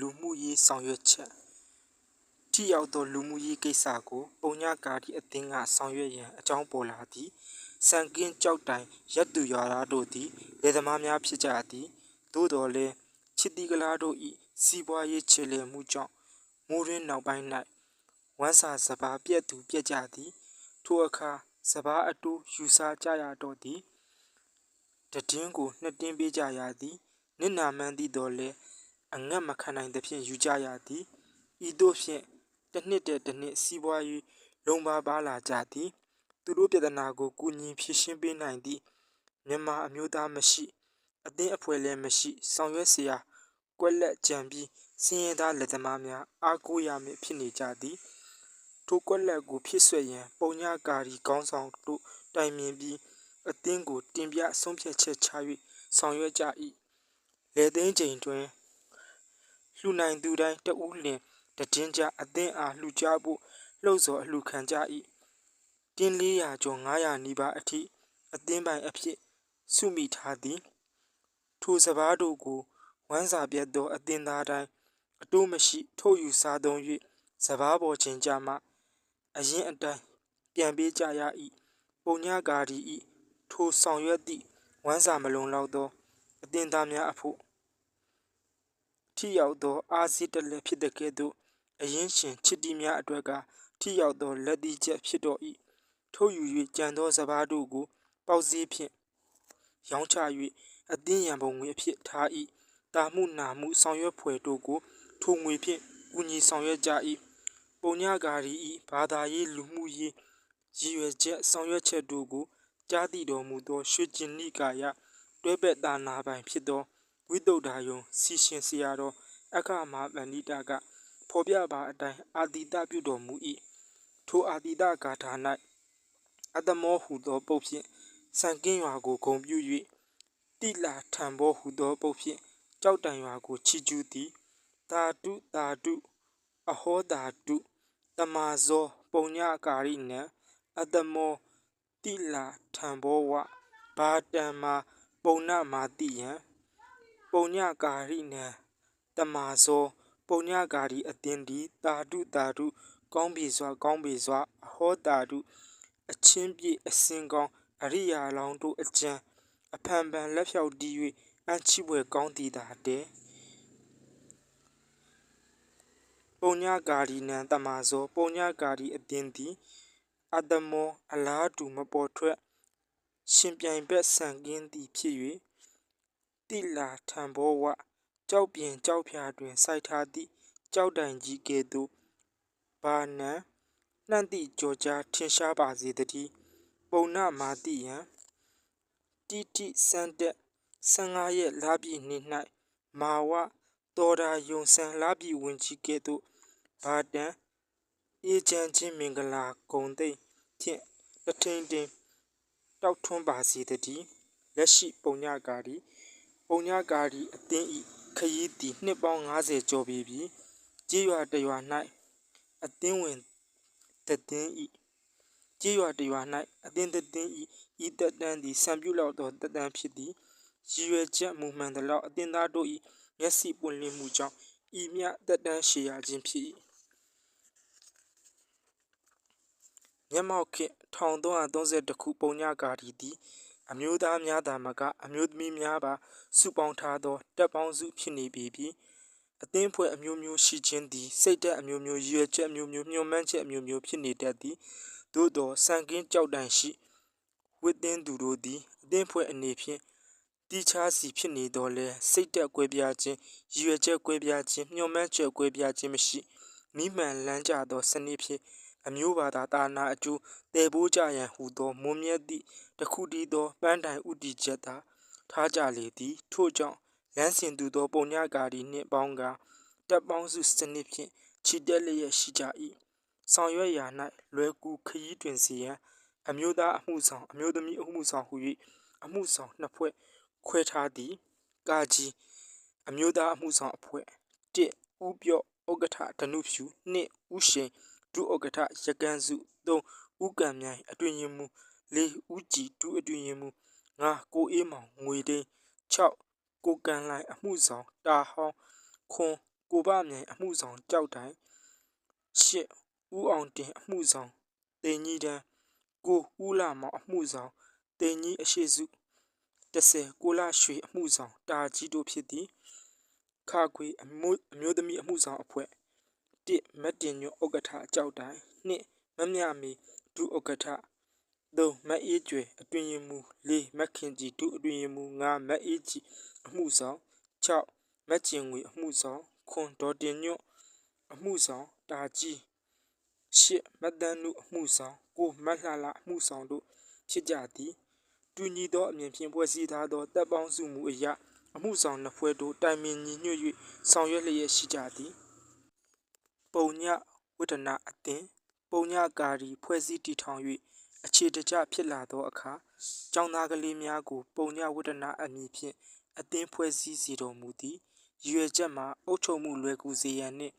လူမှုရေးဆောင်ရွက်ချက်ထိရောက်သောလူမှုရေးကိစ္စကိုပုံညကာဒီအသင်းကဆောင်ရွက်ရန်အကြောင်းပေါ်လာသည်စံကင်းကြောက်တိုင်ရက်သူရွာသားတို့သည်လေသမားများဖြစ်ကြသည်သို့တော်လည်းချစ်တီကလားတို့၏စီးပွားရေးခြေလှယ်မှုကြောင့်မိုးရင်းနောက်ပိုင်း၌ဝမ်းစာစပါးပြက်သူပြက်ကြသည်ထိုအခါစပါးအတူယူဆကြရတော့သည်တည်င်းကိုနှစ်တင်းပေးကြရသည်နစ်နာမှန်းသည့်တော်လဲ အငတ်မခံနိုင်သဖြင့်ယူကြရသည်ဤသို့ဖြင့်တစ်နှစ်တည်းတစ်နှစ်စီးပွားရေးလုံပါပါလာကြသည်သူတို့ပြဿနာကိုကူညီဖြေရှင်းပေးနိုင်သည့်မြန်မာအမျိုးသားမရှိအသင်းအဖွဲ့လည်းမရှိဆောင်ရွက်စရာကွက်လက်ကြံပြီးစင်ရသားလက်သမားများအားကိုးရမည်ဖြစ်နေကြသည်ထိုကွက်လက်ကိုဖြစ်ဆွဲရန်ပုံညာကာရီခေါင်းဆောင်တို့တိုင်ပင်ပြီးအသင်းကိုတင်ပြဆုံးဖြတ်ချက်ချ၍ဆောင်ရွက်ကြ၏လေသိန်းချိန်တွင် လှူနိုင်သူတိုင်းတဦးလင်တည်င်းကြအသင်းအားလှူကြဖို့လှုပ်ဆော်အလှူခံကြ၏တင်း400ကျော်900နီးပါးအထိအသင်းပိုင်အဖြစ်စုမိထားသည်ထိုစပားတို့ကိုဝမ်းစာပြတ်သောအသင်းသားတိုင်းအတိုးမရှိ ထုတ်ယူစားသုံး၍စပားပေါ်ချင်းကြမှအရင်အတိုင်းပြန်ပေးကြရ၏ပုံညကာဒီ၏ထိုဆောင်ရွက်သည့်ဝမ်းစာမလုံလောက်သောအသင်းသားများအဖို့ ထိရောက်သောအားစီးတလက်ဖြစ်တဲ့ကဲ့သို့အရင်ရှင်ချစ်တီများအတွက်ကထိရောက်သောလက်သီးချက်ဖြစ်တော်၏ထုတ်ယူ၍ကြံသောစပားတို့ကို ပေါက်စည်းဖြင့်ရောင်းချ၍အသင်းရန်ပုံငွေအဖြစ်ထား၏တာမှုနာမှုဆောင်ရွက်ဖွယ်တို့ကိုထိုငွေဖြင့်ကူညီဆောင်ရွက်ကြ၏ပုံညကာရီ၏ဘာသာရေးလူမှုရေးရည်ရွယ်ချက်ဆောင်ရွက်ချက်တို့ကိုကြားသိတော်မူသောရွှေကျင်နိကာယတွဲဘက်သာနာပိုင်ဖြစ်သော ဝိတုဒ္ဓါယုံစီရှင်ဆရာတော်အခမဟာပန္နိတာကဖော်ပြပါအတိုင်းအာတိတပြုတော်မူ၏ထိုအာတိတဂါထာ၌အတ္တမောဟုသောပုတ်ဖြင့်စံကင်းရွာကိုဂုံပြု၍တိလာထံဘောဟုသောပုတ်ဖြင့်ကြောက်တန်ရွာကိုချီကျူးသည်တာတုတာတုအဟောတာတုတမာဇောပုံညကာရိနံအတ္တမောတိလာထံဘောဝဘာတံမာပုံနမာတိယံ ပုံညကာရိနံတမာဇောပုံညကာရီအတင်းဒီတာတုတာတုကောင်းပြီစွာကောင်းပြီစွာအဟောတာတုအချင်းပြည့်အစင်ကောင်းအရိယာလောင်းတို့အကျံအဖန်ဖန်လက်ဖြောက်တီး၍အချီပွဲကောင်းသည်သာတဲ့ပုံညကာရီနံတမာဇောပုံညကာရီအတင်းဒီအတမောအလားတူမပေါ်ထွက်ရှင်ပြိုင်ဘက်ဆန်ကင်းသည်ဖြစ်၍ တိလာထံဘောဝကြောက်ပြင်ကြောက်ဖြာတွင်စိုက်ထားသည့်ကြောက်တိုင်ကြီးကဲ့သို့ဘာနံနှံ့သည့်ကြော်ကြားထင်ရှားပါစေတည်းပုံနမာတိယံတိတိစံတက်15ရက်လာပြီနေ့၌မာဝတော်ရာယုံဆန်လာပြီဝင်ကြီးကဲ့သို့ဘာတံအေချမ်းချင်းမင်္ဂလာဂုံသိမ့်ဖြင့်တထိန်တင်တောက်ထွန်းပါစေတည်းလက်ရှိပုံညကာရီ ပုံညကာရီအသင်းဤခရီးသည်နှစ်ပေါင်း90ကျော်ပြီပြီကြေးရွာတရွာ၌အသင်းဝင်တည်င်းဤကြေးရွာတရွာ၌အသင်းတည်င်းဤဤတက်တန်းသည်စံပြုလောက်သောတက်တန်းဖြစ်သည်ရည်ရွယ်ချက်မူမှန်သလောက်အသင်းသားတို့၏မျက်စိပွင့်လင်းမှုကြောင့်ဤမြတက်တန်းရှည်ရခြင်းဖြစ်၏မျက်မှောက်ခေတ်1332ခုပုံညကာရီသည် အမျိုးသားများသာမကအမျိုးသမီးများပါစုပေါင်းထားသောတပ်ပေါင်းစုဖြစ်နေပြီပြီအသင်းဖွဲ့အမျိုးမျိုးရှိခြင်းသည်စိတ်ဓာတ်အမျိုးမျိုးရည်ရွယ်ချက်အမျိုးမျိုးညှို့မှန်းချက်အမျိုးမျိုးဖြစ်နေတတ်သည်သို့သောစံကင်းကြောက်တန်ရှိဝိသင်းသူတို့သည်အသင်းဖွဲ့အနေဖြင့်တီးခြားစီဖြစ်နေတော့လဲစိတ်တက်ကွဲပြားခြင်းရည်ရွယ်ချက်ကွဲပြားခြင်းညှို့မှန်းချက်ကွဲပြားခြင်းမရှိမိမှန်လန်းကြသောစနစ်ဖြင့် အမျိုးဘာသာတာနာအကျိုးတည်ပိုးကြရန်ဟူသောမွန်မြတ်သည့်တခုတည်းသောပန်းတိုင်ဥတီချက်သာထားကြလေသည်ထို့ကြောင့်လမ်းစဉ်သူသောပုံညကာရီနှင့်ပေါင်းကတပ်ပေါင်းစုစနစ်ဖြင့်ခြိတက်လျက်ရှိကြ၏ဆောင်ရွက်ရာ၌လွယ်ကူခရီးတွင်စီရန်အမျိုးသားအမှုဆောင်အမျိုးသမီးအမှုဆောင်ဟု၍အမှုဆောင်နှစ်ဖွဲ့ခွဲထားသည်ကာကြီးအမျိုးသားအမှုဆောင်အဖွဲ့1ဥပြော့ဥက္ကဋ္ဌဓနုဖြူ2ဥရှိန် ဒုဥက္ကဋ္ဌရကန်စု3ဥကံမြိုင်အတွင်ရင်မူ4ဥကြည်ဒုအတွင်ရင်မူ5ကိုအေးမောင်ငွေတိန်6ကိုကန်လိုင်အမှုဆောင်တာဟောင်းခွန်ကိုပမြိုင်အမှုဆောင်ကြောက်တိုင်ရှစ်ဦးအောင်တင်အမှုဆောင်တင်ကြီးတန်းကိုဦးလာမောင်အမှုဆောင်တင်ကြီးအရှိစု30ကိုလာရွှေအမှုဆောင်တာကြီးတို့ဖြစ်သည်ခါခွေအမျိုးအမျိုးသမီးအမှုဆောင်အဖွဲ့ 1မတ်တင်ညွတ်ဥက္ကဋ္ဌကြောက်တိုင်2မမြမီဒုဥက္ကဋ္ဌ3မတ်အေးကျွယ်အတွင်ရင်မူ4မတ်ခင်ကြီးဒုအတွင်ရင်မူ5မတ်အေးကြီးအမှုဆောင်6မတ်ကျင်ငွေအမှုဆောင်ခွန်ဒေါ်တင်ညွတ်အမှုဆောင်တာကြီး8မတ်တန်းနုအမှုဆောင်9မတ်လှလှအမှုဆောင်တို့ဖြစ်ကြသည်တူညီသောအမြင်ဖြင့်ဖွဲ့စည်းထားသောတပ်ပေါင်းစုမှုအရာအမှုဆောင်နှစ်ဖွဲ့တို့တိုင်ပင်ညီညွတ်၍ဆောင်ရွက်လျက်ရှိကြသည် ပုံညဝိဒနာအသင်ပုံညကာရီဖွဲ့စည်းတည်ထောင်၍အခြေတကျဖြစ်လာသောအခါကျောင်းသားကလေးများကို ပုံညဝိဒနာအမည်ဖြင့်အသင်းဖွဲ့စည်းစီတော်မူသည်ရည်ရွယ်ချက်မှာအုပ်ချုပ်မှုလွယ်ကူစေရန်နှင့်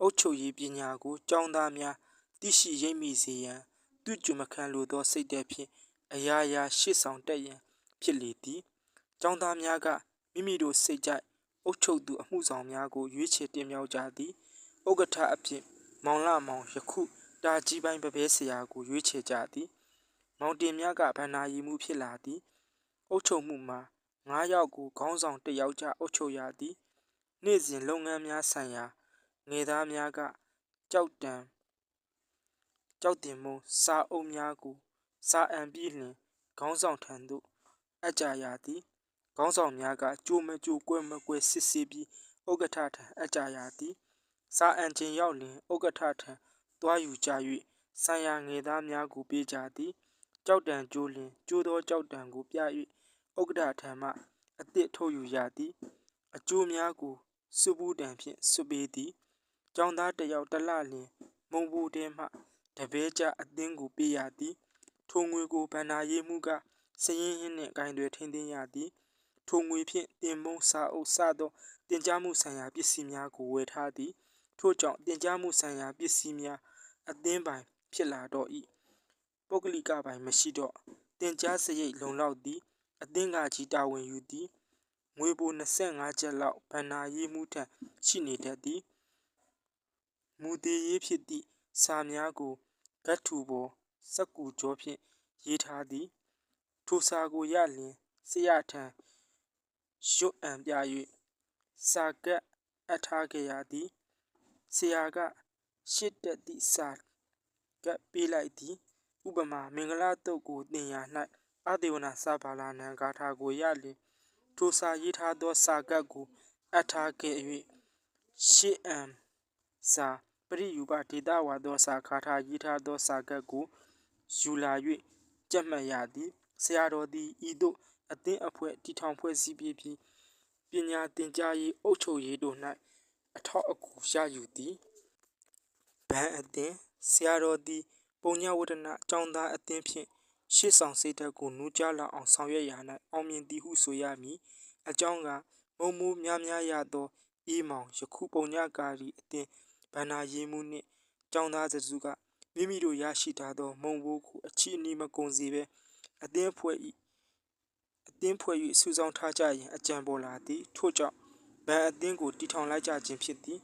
အုပ်ချုပ်ရေးပညာကိုကျောင်းသားများသိရှိရိပ်မိစေရန်သူကြွမခံလိုသောစိတ်သက်ဖြင့်အရာရာရှေ့ဆောင်တက်ရန်ဖြစ်လေသည်ကျောင်းသားများကမိမိတို့စိတ်ကြိုက်အုပ်ချုပ်သူအမှုဆောင်များကိုရွေးချယ်တင်မြှောက်ကြသည် ဥက္ကဋ္ဌအဖြစ်မောင်လာမောင်ယခုတာကြီးပိုင်းပပဲဆရာကိုရွေးချယ်ကြသည်မောင်တင်များကဗန္နာရီမှုဖြစ်လာသည်အုပ်ချုပ်မှုမှာ9ယောက်ကိုခေါင်းဆောင်တစ်ယောက်ကြအုပ်ချုပ်ရသည်နေ့စဉ်လုပ်ငန်းများဆိုင်ရာငယ်သားများကကြောက်တံကြောက်တင်မုံစာအုပ်များကိုစာအံပြီးလျှင်ခေါင်းဆောင်ထံသို့အကြရသည်ခေါင်းဆောင်များကကြိုးမကြိုးကွဲမကွဲစစ်ဆေးပြီးဥက္ကဋ္ဌထံအကြရသည် စာအံချင်းရောက်လျင်ဥက္ကဋ္ဌထံတွားယူကြ၍ဆိုင်ရာငယ်သားများကိုပေးကြသည်ကြောက်တံကျိုးလျင်ကျိုးသောကြောက်တံကိုပြ၍ဥက္ကဋ္ဌထံမှအသည့်ထုတ်ယူရသည်အကျိုးများကိုစွပူးတံဖြင့်စွပေးသည်ကျောင်းသားတစ်ယောက်တစ်လလျင်မုံဘူးတဲမှတပဲကြအသင်းကိုပေးရသည်ထိုငွေကိုဗန္နာရေးမှုကစရင်ဟင်းနှင့်ဂိုင်တွေထင်းထင်းရသည်ထိုငွေဖြင့်တင်မုံစာအုပ်စသောတင် जा မှုဆိုင်ရာပစ္စည်းများကိုဝယ်ထားသည် ထို့ကြောင့်တင် जा မှုဆိုင်ရာပစ္စည်းများအသင်းပိုင်ဖြစ်လာတော့၏ပုဂ္ဂလိကပိုင်မရှိတော့တင် जा စရိတ်လုံလောက်သည် အသင်းကကြီးတာဝန်ယူသည်ငွေပို25ကျပ်လောက်ဗန္နာရေးမှုထံရှိနေတတ်သည်မူတည်ရေးဖြစ်သည့်စာများကိုဂတ်ထူပေါ်စက်ကူကြောဖြင့်ရေးထားသည်ထိုစာကိုရလျင်ဆရာထံရွတ်အံပြ၍စာကပ်အပ်ထားခဲ့ရသည် ဆရာကရှစ်တက်သည့်စာကပ်ပေးလိုက်သည်ဥပမာမင်္ဂလာတုတ်ကိုသင်ရာ၌အဒေဝနာစဘာလာနံဂါထာကိုရလျင်ထိုစာရေးထားသောစာကပ်ကိုအပ်ထားခဲ့၍ရှစ်အံစာပရိယူပဒေတာဝါသောစာခါထာရေးထားသောစာကပ်ကိုယူလာ၍ကြက်မှတ်ရသည်ဆရာတော်သည်ဤသို့အသင်းအဖွဲ့တည်ထောင်ဖွဲ့စည်းပြီးပြီးပညာသင်ကြားရေးအုပ်ချုပ်ရေးတို့၌ အထောက်အကူရယူသည်ဗန်အသင်းဆရာတော်သည်ပုံညဝဒနာအကြောင်းသားအသင်းဖြင့်ရှေ့ဆောင်စိတ်ဓာတ်ကိုနူးကြလောက်အောင်ဆောင်ရွက်ရာ၌အောင်မြင်သည်ဟုဆိုရမည်အကြောင်းကမုံမိုးများများရသောအေးမောင်ယခုပုံညကာရီအသင်းဗန္နာရေးမှုနှင့်ကျောင်းသားစုကမိမိတို့ရရှိထားသောမုံဘိုးကိုအချီအနီးမကုန်စေဘဲအသင်းဖွဲ့၏အသင်းဖွဲ့၍စုဆောင်းထားကြရန်အကြံပေါ်လာသည်ထို့ကြောင့် ဗန်အသင်းကိုတည်ထောင်လိုက်ကြခြင်းဖြစ်သည်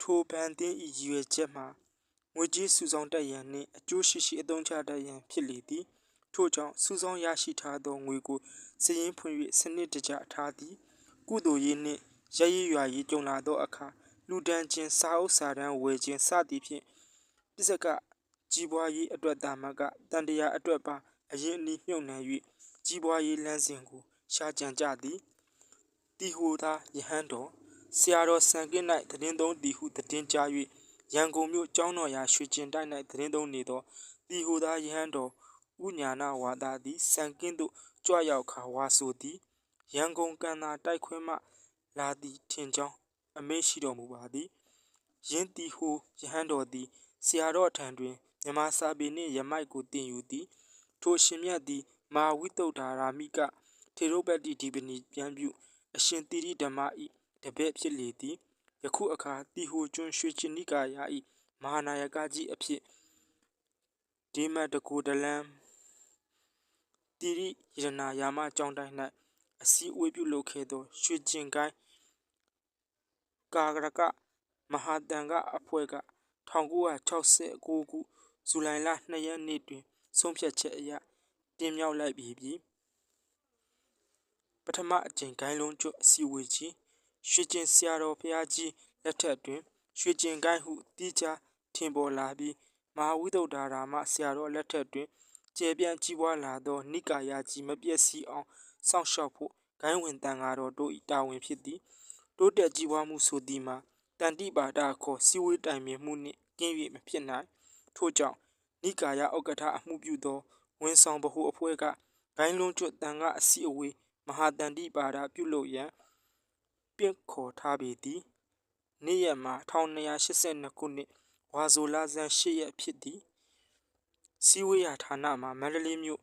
ထိုဗန်အသင်း၏ရည်ရွယ်ချက်မှာငွေကြေးစုဆောင်းတတ်ရန်နှင့်အကျိုးရှိရှိအသုံးချတတ်ရန်ဖြစ်လေသည်ထို့ကြောင့်စုဆောင်းရရှိထားသောငွေကိုစည်ရင်းဖွင့်၍စနစ်တကျထားသည် ကုသိုလ်ရေးနှင့်ရရရွာရေးကြုံလာသောအခါလူဒန်းချင်းစာအုပ်စာတမ်းဝယ်ခြင်းစသည်ဖြင့်ပစ္စကကြီးပွားရေးအတွက်တာမကတန်တရာအတွက်ပါအရင်အနည်းမြုပ်နှံ၍ကြီးပွားရေးလမ်းစဉ်ကိုရှာကြံကြသည် တီဟိုသာယဟန်တော်ဆရာတော်စံကင်း၌တည်င်းသုံးတီဟုတည်င်းကြား၍ရန်ကုန်မြို့ကျောင်းတော်ရာရွှေကျင်တိုက်၌တည်င်းသုံးနေသောတီဟိုသာယဟန်တော်ဥညာနာဝါဒသည်စံကင်းသို့ကြွရောက်ခါဝါဆိုသည်ရန်ကုန်ကန်သာတိုက်ခွဲမှလာသည်ထင်ကြောင်းအမေရှိတော်မူပါသည်ယင်းတီဟိုယဟန်တော်သည်ဆရာတော်ထံတွင်မြမစာပေနှင့်ယမိုက်ကိုတင်ယူသည်ထိုရှင်မြတ်သည်မာဝိတုဒ္ဓါရာမိကထေရုပတ္တိဒီပနီပြန်ပြု အရှင်တိရိဓမ္မဤတပည့်ဖြစ်လေသည်ယခုအခါတီဟိုကျွန်းရွှေချနိကာယာဤမဟာနာယကကြီးအဖြစ်ဒီမတ်တကူဒလန်တိရိယရနာယာမကျောင်းတိုင်း၌အစည်းအဝေးပြုလုပ်ခဲ့သောရွှေကျင်ကိုင်းကာရကမဟာတန်ကအဖွဲ့က1969ခုဇူလိုင်လ2ရက်နေ့တွင်ဆုံးဖြတ်ချက်အရတင်မြှောက်လိုက်ပြီ ပြီးပထမအကြိမ်ဂိုင်းလုံးကျွတ်အစည်းအဝေးကြီးရွှေကျင်ဆရာတော်ဘုရားကြီးလက်ထက်တွင်ရွှေကျင်ကိုင်းဟုတိကျထင်ပေါ်လာပြီးမဟာဝိသုဒ္ဓရာမဆရာတော်လက်ထက်တွင်ကျေပြန့်ကြီးပွားလာသောနိကာယကြီးမပြည့်စည်အောင်စောင့်ရှောက်ဖို့ဂိုင်းဝင်တန်ဃာတော်တို့၏တာဝန်ဖြစ်သည်တိုးတက်ကြီးပွားမှုဆိုသည်မှာတန်တိပါဒခေါ်စီဝေးတိုင်ပင်မှုနှင့်ကင်း၍မဖြစ်နိုင်ထို့ကြောင့်နိကာယဥက္ကဋ္ဌအမှုပြုသောဝန်ဆောင်ဗဟုအဖွဲ့ကဂိုင်းလုံးကျွတ်တန်ကအစည်းအဝေး မဟာတန်တိပါဒပြုလုပ်ရန်ပင့်ခေါ်ထားပေသည်နေ့ရက်မှာ1282ခုနှစ်ဝါဆိုလဆန်း8ရက်ဖြစ်သည်စီဝေးရဌာနမှာမန္တလေးမြို့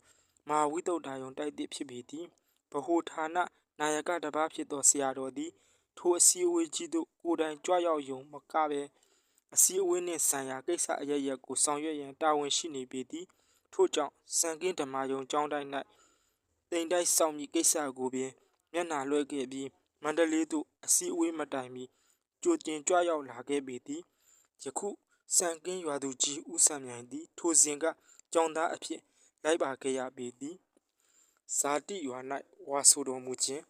မဟာဝိတုဒ္ဓယုံတိုက်သည့်ဖြစ်ပေသည်ဗဟိုဌာနနာယကတပားဖြစ်သောဆရာတော်သည်ထိုအစည်းအဝေးကြီးသို့ကိုယ်တိုင်ကြွရောက်ယုံမကဘဲအစည်းအဝေးနှင့်ဆိုင်ရာကိစ္စအရရက်ကိုဆောင်ရွက်ရန်တာဝန်ရှိနေပေသည်ထို့ကြောင့်စံကင်းဓမ္မယုံကျောင်းတိုင်း၌ တိမ်တိုက်ဆောင်မည့်ကိစ္စကိုပင်မျက်နှာလွှဲခဲ့ပြီးမန္တလေးသို့အစည်းအဝေးမတိုင်မီကြိုတင်ကြွရောက်လာခဲ့ပေသည်ယခုစံကင်းရွာသူကြီးဦးစံမြိုင်သည် ထိုစဉ်ကကျောင်းသားအဖြစ်လိုက်ပါခဲ့ရပေသည်ဇာတိရွာ၌ဝါဆိုတော်မူခြင်း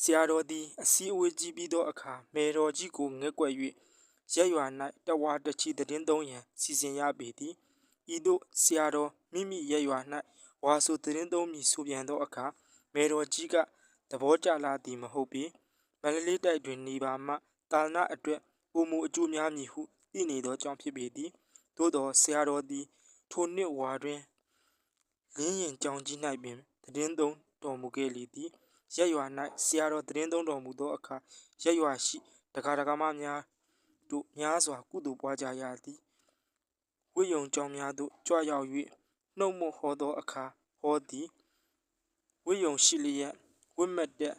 ဆရာတော်သည်အစည်းအဝေးကြီးပြီးသောအခါမေတော်ကြီးကိုငဲ့ကွက်၍ရက်ရွာ၌တဝါတချီတည်င်းသုံးရန်စီစဉ်ရပေသည်ဤသို့ဆရာတော်မိမိရက်ရွာ၌ ဝါဆိုတည်င်းသုံးမည်ဆိုပြန်သောအခါမေတော်ကြီးကသဘောကျလာသည်မဟုတ်ပေမန္တလေးတိုက်တွင်နေပါမှတာနာအတွက်ပုံမူအကျိုးများမည်ဟုသိနေသောကြောင့်ဖြစ်ပေသည်သို့သောဆရာတော်သည်ထိုနှစ်ဝါတွင်လင်းရင်ကြောင်ကြီး၌ပင်တည်င်းသုံးတော်မူခဲ့လေသည်ရက်ရွာ၌ဆရာတော်တည်င်းသုံးတော်မူသောအခါရက်ရွာရှိတက္ကရာကမများတို့များစွာကုသိုလ်ပွားကြရသည်ဝိယုံကြောင်းများသို့ကြွရောက်၍ နှုတ်မဟောသောအခါဟောသည်ဝိယုံရှိလျက်ဝိမတ်တဲ့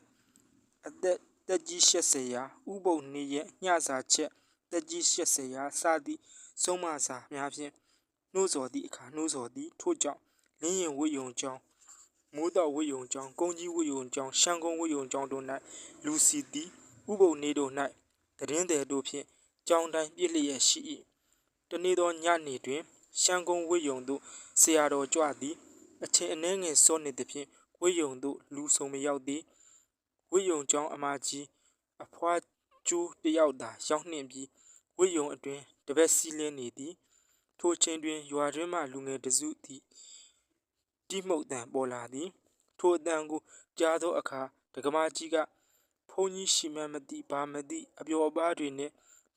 အသက်တက်ကြီး80ရာဥပုပ်နေရညစာချက်တက်ကြီး80ရာစသည့်ဆုံးမစာများဖြင့်နှိုးဆော်သည့်အခါနှိုးဆော်သည်ထို့ကြောင့်လင်းရင်ဝိယုံကြောင်းမိုးတော်ဝိယုံကြောင်းကုန်းကြီးဝိယုံကြောင်းရှမ်းကုန်းဝိယုံကြောင်းတို့၌လူစီသည်ဥပုပ်နေတို့၌တည်င်းတယ်တို့ဖြင့်ကြောင်းတိုင်းပြည့်လျက်ရှိ၏တနေ့သောညနေတွင် ရှမ်းကုန်းဝိယုံသို့ဆရာတော်ကြွသည်အချိန်အနည်းငယ်စောနေသဖြင့်ဝိယုံသို့လူဆောင်မရောက်သည်ဝိယုံကြောင်းအမကြီးအဖွားကျိုးတယောက်သာရောက်နှင့်ပြီးဝိယုံအတွင်တပတ်စီးလင်းနေသည်ထိုချိန်တွင်ရွာတွင်မှလူငယ်တစုသည်တိမှုတ်တံပေါ်လာသည်ထိုအတန်ကိုကြားသောအခါဒကမာကြီးကဘုန်းကြီးရှိမှမသိဘာမသိအပျော်အပါးတွေနှင့်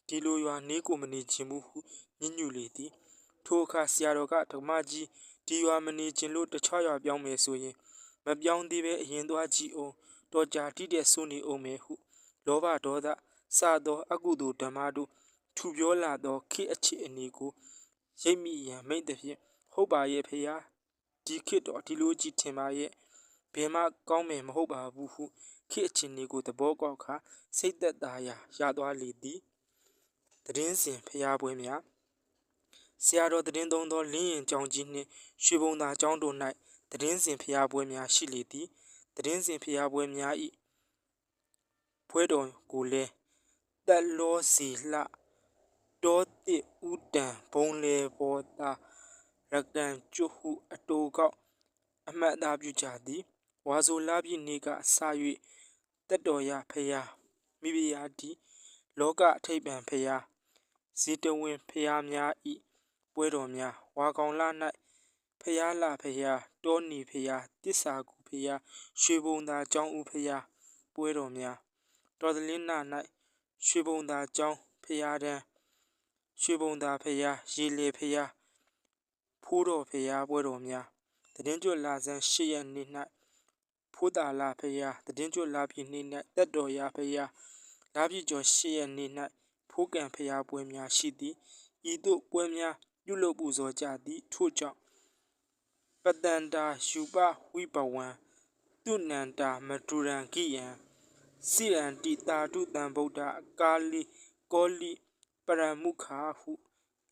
ဒီလိုရွာနေကိုမနေခြင်းမှုဟုညှဉ်းညူလေသည် ထိုအခါဆရာတော်ကဒကမာကြီးဒီရွာမနေခြင်းလို့တခြားရွာပြောင်းမယ်ဆိုရင် မပြောင်းသေးပဲအရင်သွားကြည့်အောင်တော်ကြာတိတဲ့ဆိုးနေအောင်မယ်ဟုလောဘဒေါသစသောအကုသိုလ်ဓမ္မတို့ထူပြောလာသောခေအခြေအနေကိုရိပ်မိရန်မိတ်သည်ဖြင့်ဟုတ်ပါရဲ့ဖေဟာဒီခေတ်တော့ဒီလိုကြည့်ထင်ပါရဲ့ဘယ်မှကောင်းမယ်မဟုတ်ပါဘူးဟုခေအခြေအနေကိုသဘောကောက်ခါစိတ်သက်သာရာရသွားလေသည်တည်င်းစဉ်ဖျားပွဲများ ဆရာတော်တည်င်းသုံးသောလင်းရင်ကြောင်ကြီးနှင့်ရွှေဘုံသာကျောင်းတို့၌တည်င်းစဉ်ဖျားပွဲများရှိလေသည်တည်င်းစဉ်ဖျားပွဲများ၏ဖွဲတော်ကိုလည်းတက်လောစီလှတောတိဥတံဘုံလေဘောတာရကံကျွဟုအတူကောက်အမှတ်အသားပြုကြသည်ဝါဆိုလာပြီနေကစ၍တက်တော်ရဖျားမိဖုရားတီလောကအထိပ်ပံဖျားဇီတဝင်ဖျားများဤ ပွဲတော်များဝါကောင်လ၌ဖျားလာဖျားတောနီဖျားတစ္ဆာကူဖျားရွှေဘုံသာကျောင်းဦးဖျားပွဲတော်များတော်သလင်းနာ၌ရွှေဘုံသာကျောင်းဖျားတန်းရွှေဘုံသာဖျားရေလေဖျားဖိုးတော်ဖျားပွဲတော်များတည်င်းကျွလာဆန်း၈ရက်နေ့၌ဖိုးတာလာဖျားတည်င်းကျွလာပြီနေ့၌တက်တော်ရာဖျားလာပြီကျော်၈ရက်နေ့၌ဖိုးကံဖျားပွဲများရှိသည်ဤသို့ပွဲများ ပြုလုပ်ပူဇော်ကြသည်ထို့ကြောင့်ပတန္တာယူပဝိဘဝံသူနန္တာမတူရံကိယံစိရန်တိတာတုတံဗုဒ္ဓကာလီကောလိပရမုခာဟု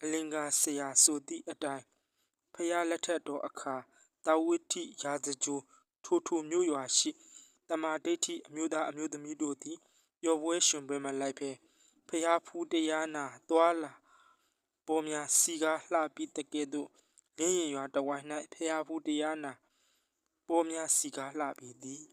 အလင်္ကာဆရာဆိုသည့်အတိုင်းဖျားလက်ထက်တော်အခါတာဝိထိရာဇဂျိုထိုထိုမျိုးရွာရှိတမာဒိဋ္ဌိအမျိုးသားအမျိုးသမီးတို့သည်ပျော်ပွဲရှင်ပွဲမလိုက်ဖဲဖျားဖူးတရားနာသွာလာ ပေါ်များစီကားလှပြီးတကဲ့သို့လင်းရင်ရွာတဝိုင်း၌ဖျားဖူးတရားနာပေါ်များစီကားလှပြီးသည်